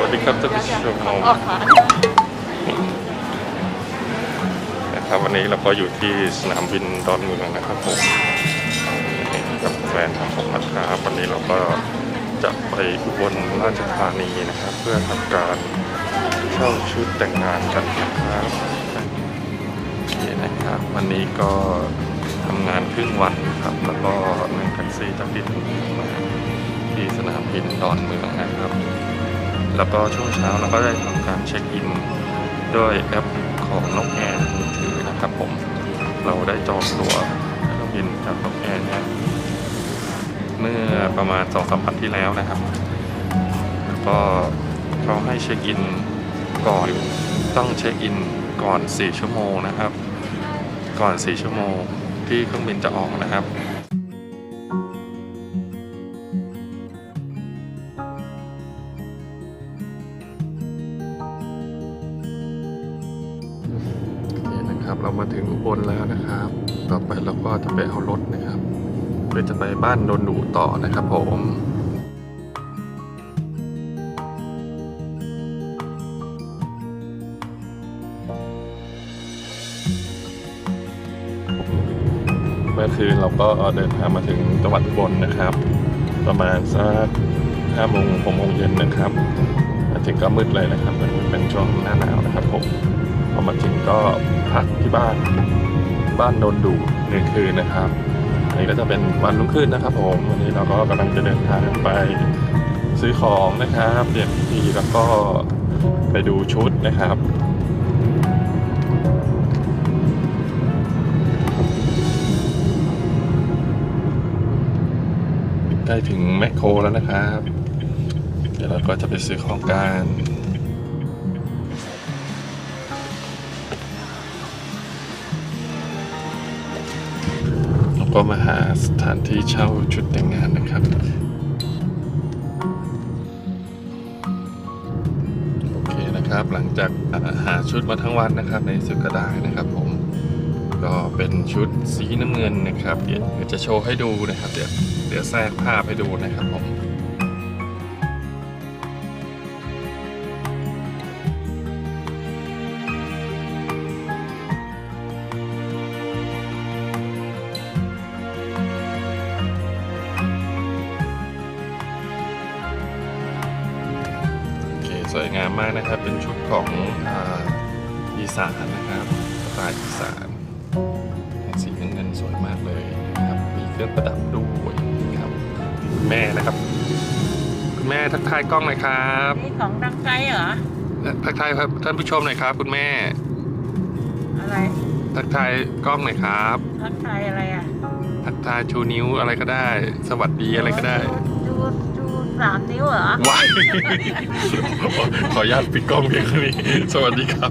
วัสดีครับท่านผู้ชมออกมนะครับวันนี้เราก็อยู่ที่สนามบินดอนเมืองนะครับผมกับแฟนของผมนะครับวันนี้เราก็จะไปอุบลราชธานีนะครับ เพื่อทำการเช่าชุดแต่งงานกันนะครับโอเคนะครับ วันนี้ก็ทำงานครึ่งวันครับแล้วก็นั่งแท็กซี่จากที่ถึงมาที่สนามบินดอนเมืองนะครับ แล้วก็ช่วงเช้าเราก็ได้ทำการเช็คอินด้วยแอปของนกแอร์มือถือนะครับผม เราได้จองตั๋วเครื่องบินจากนกแอร์เนี่ยเมื่อประมาณสองสามวันที่แล้วนะครับ แล้วก็เขาให้เช็คอินก่อนต้องเช็คอินก่อน 4 ชั่วโมงนะครับ ก่อน 4 ชั่วโมงที่เครื่องบินจะออกนะครับ นะครับ เรามาถึงอุบลแล้วนะครับ ต่อไปเราก็จะไปเอารถนะครับเพื่อจะไปบ้านโดนดูต่อนะครับ ผมเมื่อคืนเราก็เดินทางมาถึงจังหวัดอุบลนะครับ ประมาณสักห้าโมงหกโมงเย็นนะครับมาถึงก็มืดเลยนะครับ มันเป็นช่วงหน้าหนาวนะครับผม พอมาถึงก็พักที่บ้านบ้านโดนดูหนึ่งคืนนะครับอันนี้ก็จะเป็นวันรุ่งขึ้นนะครับ ผมวันนี้เราก็กำลังจะเดินทางไปซื้อของนะครับเตรียมพิธีแล้วก็ไปดูชุดนะครับใกล้ถึงแมคโครแล้วนะครับ เดี๋ยวเราก็จะไปซื้อของกัน ก็มาหาสถานที่เช่าชุดแต่งงานนะครับ โอเคนะครับหลังจากหาชุดมาทั้งวันนะครับ ในสุดก็ได้นะครับผมก็เป็นชุดสีน้ำเงินนะครับ เดี๋ยวจะโชว์ให้ดูนะครับ เดี๋ยวเดี๋ยวแทรกภาพให้ดูนะครับผม สวยงามมากนะครับ เป็นชุดของอาอีสานนะครับสไตล์อีสานสีเงินเงินๆสวยมากเลยนะครับ มีเครื่องประดับด้วยนะครับคุณแม่นะครับ คุณแม่ทักทายกล้องหน่อยครับนี่ของดังไกลเหรอทักทายครับท่านผู้ชมหน่อยครับ คุณแม่ อะไร ทักทายกล้องหน่อยครับ ทักทายอะไรอะ ทักทายชูนิ้วอะไรก็ได้ สวัสดีอะไรก็ได้จูจู สามนิ้วเหรอว้ายขออนุญาตปิดกล้องเพียงเท่านี้ สวัสดีครับ